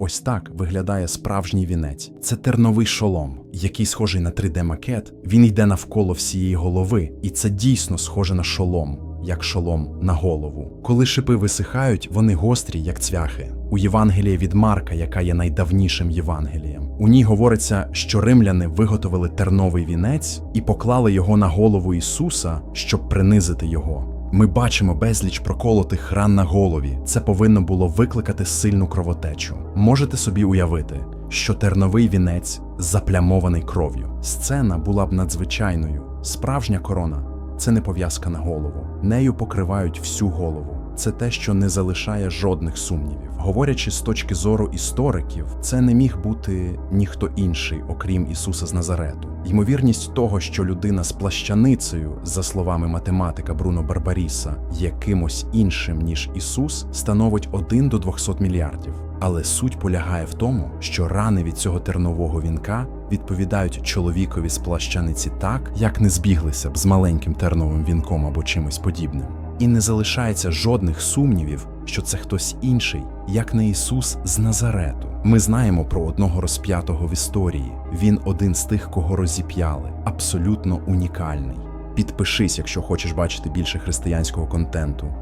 Ось так виглядає справжній вінець. Це терновий шолом, який схожий на 3D-макет. Він йде навколо всієї голови, і це дійсно схоже на шолом, як шолом на голову. Коли шипи висихають, вони гострі, як цвяхи. У Євангелії від Марка, яка є найдавнішим Євангелієм, у ній говориться, що римляни виготовили терновий вінець і поклали його на голову Ісуса, щоб принизити його. Ми бачимо безліч проколотих ран на голові. Це повинно було викликати сильну кровотечу. Можете собі уявити, що терновий вінець заплямований кров'ю. Сцена була б надзвичайною. Справжня корона це не пов'язка на голову. Нею покривають всю голову. Це те, що не залишає жодних сумнівів. Говорячи з точки зору істориків, це не міг бути ніхто інший, окрім Ісуса з Назарету. Ймовірність того, що людина з плащаницею, за словами математика Бруно Барбаріса, є кимось іншим ніж Ісус, становить 1 до 200 мільярдів. Але суть полягає в тому, що рани від цього тернового вінка відповідають чоловікові з плащаниці так, як не збіглися б з маленьким терновим вінком або чимось подібним. І не залишається жодних сумнівів, що це хтось інший, як не Ісус з Назарету. Ми знаємо про одного розп'ятого в історії. Він один з тих, кого розіп'яли, абсолютно унікальний. Підпишись, якщо хочеш бачити більше християнського контенту.